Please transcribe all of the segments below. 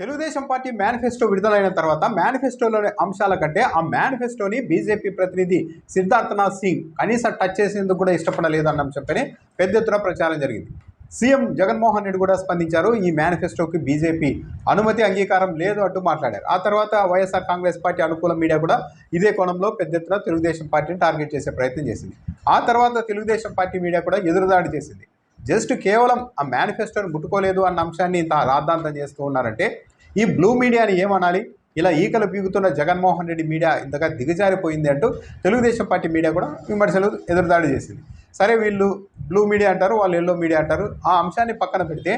Telugu Desam party manifesto విడుదలైన తర్వాత మేనిఫెస్టోలోని అంశాల కంటే ఆ మేనిఫెస్టోని బీజేపీ ప్రతినిధి సిద్ధార్థనాథ్ సింగ్ కనీసం టచ్ చేసేందుకు కూడా ఇష్టపడలేదన్న అంశంపైనే పెద్ద ఎత్తున ప్రచారం జరిగింది. సీఎం జగన్మోహన్ రెడ్డి కూడా స్పందించారు ఈ మేనిఫెస్టోకి బీజేపీ అనుమతి అంగీకారం లేదు అంటూ మాట్లాడారు. ఆ తర్వాత వైఎస్ఆర్ కాంగ్రెస్ పార్టీ అనుకూల మీడియా కూడా ఇదే కోణంలో పెద్ద ఎత్తున తెలుగుదేశం పార్టీని టార్గెట్ చేసే ప్రయత్నం చేసింది. ఆ తర్వాత తెలుగుదేశం పార్టీ మీడియా కూడా ఎదురుదాడి చేసింది. జస్ట్ కేవలం ఆ మేనిఫెస్టోని ముట్టుకోలేదు అన్న అంశాన్ని ఇంత రాద్ధాంతం చేస్తూ ఉన్నారంటే ఈ బ్లూ మీడియాని ఏమనాలి? ఇలా ఈకలు పీగుతున్న జగన్మోహన్ రెడ్డి మీడియా ఇంతగా దిగజారిపోయింది అంటూ తెలుగుదేశం పార్టీ మీడియా కూడా విమర్శలు ఎదురుదాడి చేసింది. సరే వీళ్ళు బ్లూ మీడియా అంటారు వాళ్ళు ఎల్లో మీడియా అంటారు. ఆ అంశాన్ని పక్కన పెడితే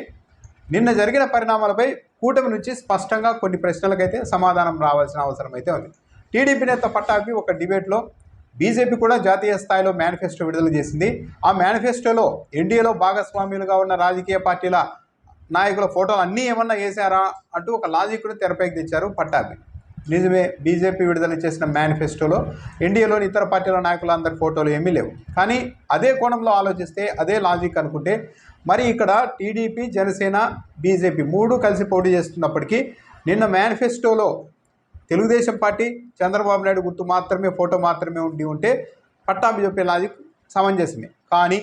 నిన్న జరిగిన పరిణామాలపై కూటమి నుంచి స్పష్టంగా కొన్ని ప్రశ్నలకైతే సమాధానం రావాల్సిన అవసరం అయితే ఉంది. టీడీపీ నేత పట్టాభి ఒక డిబేట్లో బీజేపీ కూడా జాతీయ స్థాయిలో మేనిఫెస్టో విడుదల చేసింది. ఆ మేనిఫెస్టోలో ఎన్డీఏలో భాగస్వామ్యులుగా ఉన్న రాజకీయ పార్టీల నాయకుల ఫోటోలు అన్నీ ఏమన్నా వేశారా అంటూ ఒక లాజిక్ను తెరపైకి తెచ్చారు పట్టాభి. నిజమే బీజేపీ విడుదల చేసిన మేనిఫెస్టోలో ఎన్డీఏలోని ఇతర పార్టీల నాయకులందరి ఫోటోలు ఏమీ లేవు. కానీ అదే కోణంలో ఆలోచిస్తే అదే లాజిక్ అనుకుంటే మరి ఇక్కడ టీడీపీ జనసేన బీజేపీ మూడు కలిసి పోటీ చేస్తున్నప్పటికీ నిన్న మేనిఫెస్టోలో తెలుగుదేశం పార్టీ చంద్రబాబు నాయుడు గుర్తు మాత్రమే ఫోటో మాత్రమే ఉండి ఉంటే పట్టాభి చెప్పే లాజిక్ సమంజసమే. కానీ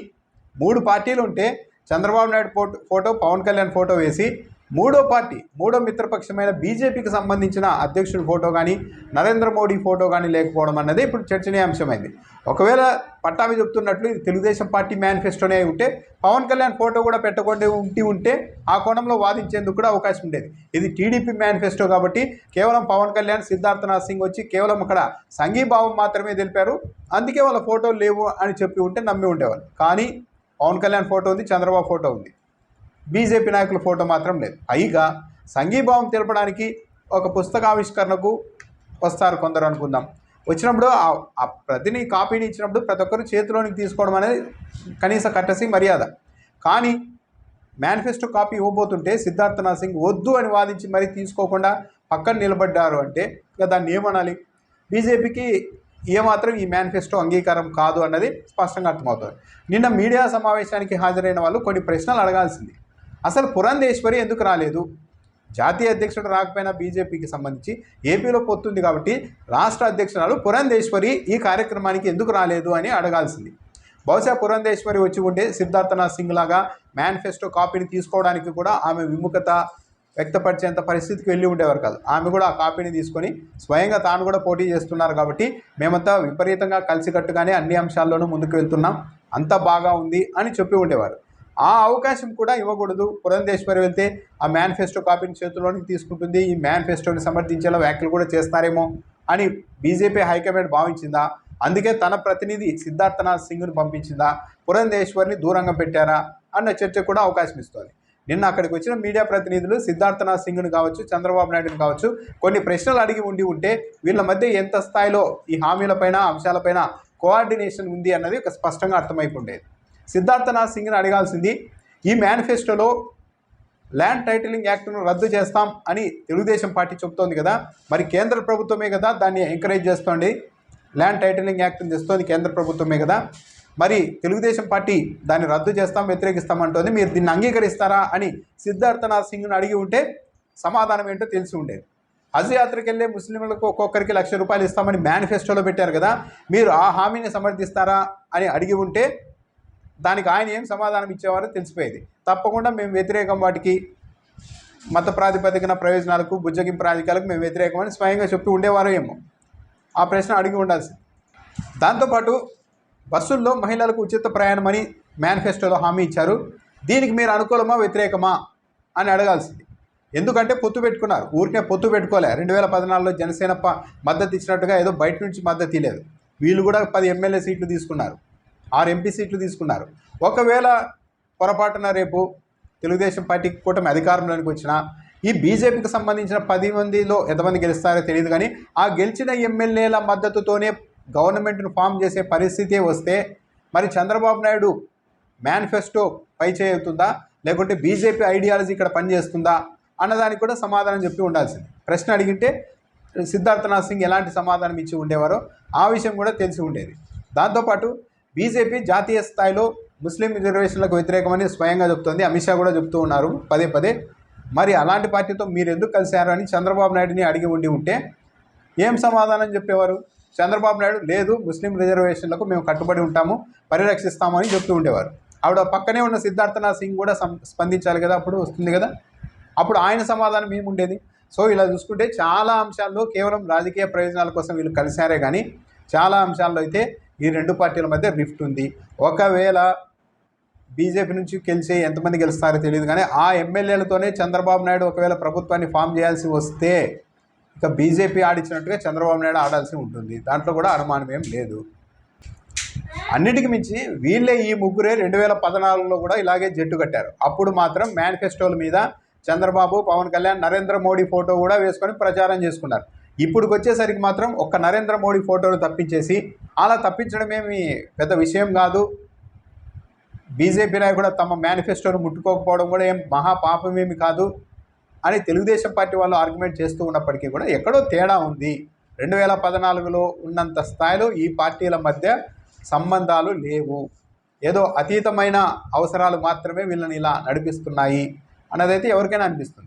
మూడు పార్టీలు ఉంటే Chandrababu Naidu photo photo Pawan Kalyan photo వేసి మూడో పార్టీ మూడో మిత్రపక్షమైన బీజేపీకి సంబంధించిన అధ్యక్షుడి ఫోటో కానీ నరేంద్ర మోడీ ఫోటో కానీ లేకపోవడం అన్నది ఇప్పుడు చర్చనీయాంశమైంది. ఒకవేళ పట్టాభి చెప్తున్నట్లు ఇది తెలుగుదేశం పార్టీ మేనిఫెస్టోనే ఉంటే పవన్ కళ్యాణ్ ఫోటో కూడా పెట్టకుండా ఉంటే ఉంటే ఆ కోణంలో వాదించేందుకు కూడా అవకాశం ఉండేది. ఇది టీడీపీ మేనిఫెస్టో కాబట్టి కేవలం పవన్ కళ్యాణ్ సిద్ధార్థనాథ్ సింగ్ వచ్చి కేవలం అక్కడ సంఘీభావం మాత్రమే తెలిపారు. అందుకే వాళ్ళ ఫోటోలు లేవు అని చెప్పి ఉంటే నమ్మి ఉండేవాళ్ళు. కానీ పవన్ కళ్యాణ్ ఫోటో ఉంది చంద్రబాబు ఫోటో ఉంది. బీజేపీ నాయకుల ఫోటో మాత్రం లేదు. పైగా సంఘీభావం తెలపడానికి ఒక పుస్తకావిష్కరణకు వస్తారు కొందరు అనుకుందాం. వచ్చినప్పుడు ఆ- ప్రతిని కాపీని ఇచ్చినప్పుడు ప్రతి ఒక్కరు చేతిలోనికి తీసుకోవడం అనేది కనీస కట్టసి మర్యాద. కానీ మేనిఫెస్టో కాపీ ఇవ్వబోతుంటే సిద్ధార్థనాథ్ సింగ్ వద్దు అని వాదించి మరీ తీసుకోకుండా పక్కన నిలబడ్డారు అంటే ఇక దాన్ని ఏమనాలి? బీజేపీకి ఏమాత్రం ఈ మేనిఫెస్టో అంగీకారం కాదు అన్నది స్పష్టంగా అర్థమవుతుంది. నిన్న మీడియా సమావేశానికి హాజరైన వాళ్ళు కొన్ని ప్రశ్నలు అడగాల్సింది. అసలు పురంధేశ్వరి ఎందుకు రాలేదు? జాతీయ అధ్యక్షుడు రాకపోయినా బీజేపీకి సంబంధించి ఏపీలో పొత్తుంది కాబట్టి రాష్ట్ర అధ్యక్షురాలు పురంధేశ్వరి ఈ కార్యక్రమానికి ఎందుకు రాలేదు అని అడగాల్సింది. బహుశా పురంధేశ్వరి వచ్చి ఉంటే సిద్ధార్థనాథ్ సింగ్ లాగా మేనిఫెస్టో కాపీని తీసుకోవడానికి కూడా ఆమె విముఖత వ్యక్తపరిచేంత పరిస్థితికి వెళ్ళి ఉండేవారు కాదు. ఆమె కూడా ఆ కాపీని తీసుకొని స్వయంగా తాను కూడా పోటీ చేస్తున్నారు కాబట్టి మేమంతా విపరీతంగా కలిసికట్టుగానే అన్ని అంశాల్లోనూ ముందుకు వెళ్తున్నాం. అంతా బాగా ఉంది అని చెప్పి ఉండేవారు. ఆ అవకాశం కూడా ఇవ్వకూడదు. పురంధేశ్వరి వెళ్తే ఆ మేనిఫెస్టో కాపీని చేతిలోనికి తీసుకుంటుంది. ఈ మేనిఫెస్టోని సమర్థించేలా వ్యాఖ్యలు కూడా చేస్తారేమో అని బీజేపీ హైకమాండ్ భావించిందా? అందుకే తన ప్రతినిధి సిద్ధార్థనాథ్ సింగ్ను పంపించిందా? పురంధేశ్వరిని దూరంగా పెట్టారా? అన్న చర్చ కూడా అవకాశం ఇస్తుంది. నిన్న అక్కడికి వచ్చిన మీడియా ప్రతినిధులు సిద్ధార్థనాథ్ సింగ్ను కావచ్చు చంద్రబాబు నాయుడుని కావచ్చు కొన్ని ప్రశ్నలు అడిగి ఉండి ఉంటే వీళ్ళ మధ్య ఎంత స్థాయిలో ఈ హామీలపైన అంశాలపైన కోఆర్డినేషన్ ఉంది అన్నది ఒక స్పష్టంగా అర్థమైపోండేది. సిద్ధార్థనాథ్ సింగ్ని అడగాల్సింది. ఈ మేనిఫెస్టోలో ల్యాండ్ టైటిలింగ్ యాక్ట్ను రద్దు చేస్తాం అని తెలుగుదేశం పార్టీ చెబుతోంది కదా. మరి కేంద్ర ప్రభుత్వమే కదా దాన్ని ఎంకరేజ్ చేస్తోంది. ల్యాండ్ టైటిలింగ్ యాక్ట్ని తెస్తోంది కేంద్ర ప్రభుత్వమే కదా. మరి తెలుగుదేశం పార్టీ దాన్ని రద్దు చేస్తాం వ్యతిరేకిస్తాం అంటోంది. మీరు దీన్ని అంగీకరిస్తారా అని సిద్ధార్థనాథ్ సింగ్ను అడిగి ఉంటే సమాధానం ఏంటో తెలిసి ఉండేది. హజ్ యాత్రకి వెళ్ళే ముస్లింలకు ఒక్కొక్కరికి లక్ష రూపాయలు ఇస్తామని మేనిఫెస్టోలో పెట్టారు కదా. మీరు ఆ హామీని సమర్థిస్తారా అని అడిగి ఉంటే దానికి ఆయన ఏం సమాధానం ఇచ్చేవారో తెలిసిపోయేది. తప్పకుండా మేము వ్యతిరేకం వాటికి మత ప్రాతిపదికన ప్రయోజనాలకు బుజ్జగింపు రాజకీయాలకు మేము వ్యతిరేకమని స్వయంగా చెప్పి ఉండేవారో ఏమో. ఆ ప్రశ్న అడిగి ఉండాల్సింది. దాంతోపాటు బస్సుల్లో మహిళలకు ఉచిత ప్రయాణమని మేనిఫెస్టోలో హామీ ఇచ్చారు. దీనికి మీరు అనుకూలమా వ్యతిరేకమా అని అడగాల్సింది. ఎందుకంటే పొత్తు పెట్టుకున్నారు. ఊరికే పొత్తు పెట్టుకోలే. రెండు వేల పద్నాలుగులో జనసేన ప- మద్దతు ఇచ్చినట్టుగా ఏదో బయట నుంచి మద్దతు ఇవ్వలేదు వీళ్ళు కూడా పది ఎమ్మెల్యే సీట్లు తీసుకున్నారు. ఆరు ఎంపీ సీట్లు తీసుకున్నారు. ఒకవేళ పొరపాటున రేపు తెలుగుదేశం పార్టీ కూటమి అధికారంలోనికి వచ్చినా ఈ బీజేపీకి సంబంధించిన పది మందిలో ఎంతమంది గెలుస్తారో తెలియదు కానీ ఆ గెలిచిన ఎమ్మెల్యేల మద్దతుతోనే గవర్నమెంట్ను ఫామ్ చేసే పరిస్థితి వస్తే మరి చంద్రబాబు నాయుడు మేనిఫెస్టో పై చేయవుతుందా లేకుంటే బీజేపీ ఐడియాలజీ ఇక్కడ పనిచేస్తుందా? అన్నదానికి కూడా సమాధానం చెప్పి ఉండాల్సింది. ప్రశ్న అడిగింటే సిద్ధార్థనాథ్ సింగ్ ఎలాంటి సమాధానం ఇచ్చి ఉండేవారో ఆ విషయం కూడా తెలిసి ఉండేది. దాంతోపాటు బీజేపీ జాతీయ స్థాయిలో ముస్లిం రిజర్వేషన్లకు వ్యతిరేకమని స్వయంగా చెబుతోంది అమిత్ షా కూడా చెబుతూ ఉన్నారు. పదే పదే. మరి అలాంటి పార్టీతో మీరు ఎందుకు కలిశారు అని చంద్రబాబు నాయుడిని అడిగి ఉండి ఉంటే ఏం సమాధానం చెప్పేవారు? చంద్రబాబు నాయుడు లేదు ముస్లిం రిజర్వేషన్లకు మేము కట్టుబడి ఉంటాము పరిరక్షిస్తాము అని చెప్తూ ఉండేవారు. ఆవిడ పక్కనే ఉన్న సిద్ధార్థనాథ్ సింగ్ కూడా స్పందించాలి కదా అప్పుడు వస్తుంది కదా? అప్పుడు ఆయన సమాధానం ఏముండేది సో ఇలా చూసుకుంటే చాలా అంశాల్లో కేవలం రాజకీయ ప్రయోజనాల కోసం వీళ్ళు కలిశారే కానీ చాలా అంశాల్లో అయితే ఈ రెండు పార్టీల మధ్య రిఫ్ట్ ఉంది. ఒకవేళ బీజేపీ నుంచి గెలిచే ఎంతమంది గెలుస్తారో తెలియదు కానీ ఆ ఎమ్మెల్యేలతోనే చంద్రబాబు నాయుడు ఒకవేళ ప్రభుత్వాన్ని ఫామ్ చేయాల్సి వస్తే ఇక బీజేపీ ఆడించినట్టుగా చంద్రబాబు నాయుడు ఆడాల్సి ఉంటుంది. దాంట్లో కూడా అనుమానం ఏం లేదు. అన్నిటికి మించి వీళ్ళే ఈ ముగ్గురే రెండు వేల పద్నాలుగులో కూడా ఇలాగే జట్టు కట్టారు. అప్పుడు మాత్రం మేనిఫెస్టోల మీద చంద్రబాబు పవన్ కళ్యాణ్ నరేంద్ర మోడీ ఫోటో కూడా వేసుకొని ప్రచారం చేసుకున్నారు. ఇప్పుడు వచ్చేసరికి మాత్రం ఒక్క నరేంద్ర మోడీ ఫోటోలు తప్పించేసి అలా తప్పించడమేమి పెద్ద విషయం కాదు. బీజేపీ నాయకుడు తమ మేనిఫెస్టోను ముట్టుకోకపోవడం కూడా ఏం మహా పాపమేమి కాదు అని తెలుగుదేశం పార్టీ వాళ్ళు ఆర్గ్యుమెంట్ చేస్తూ ఉన్నప్పటికీ కూడా ఎక్కడో తేడా ఉంది. రెండు వేల పద్నాలుగులో ఉన్నంత స్థాయిలో ఈ పార్టీల మధ్య సంబంధాలు లేవు. ఏదో అతీతమైన అవసరాలు మాత్రమే వీళ్ళని ఇలా నడిపిస్తున్నాయి అన్నదైతే ఎవరికైనా అనిపిస్తుంది.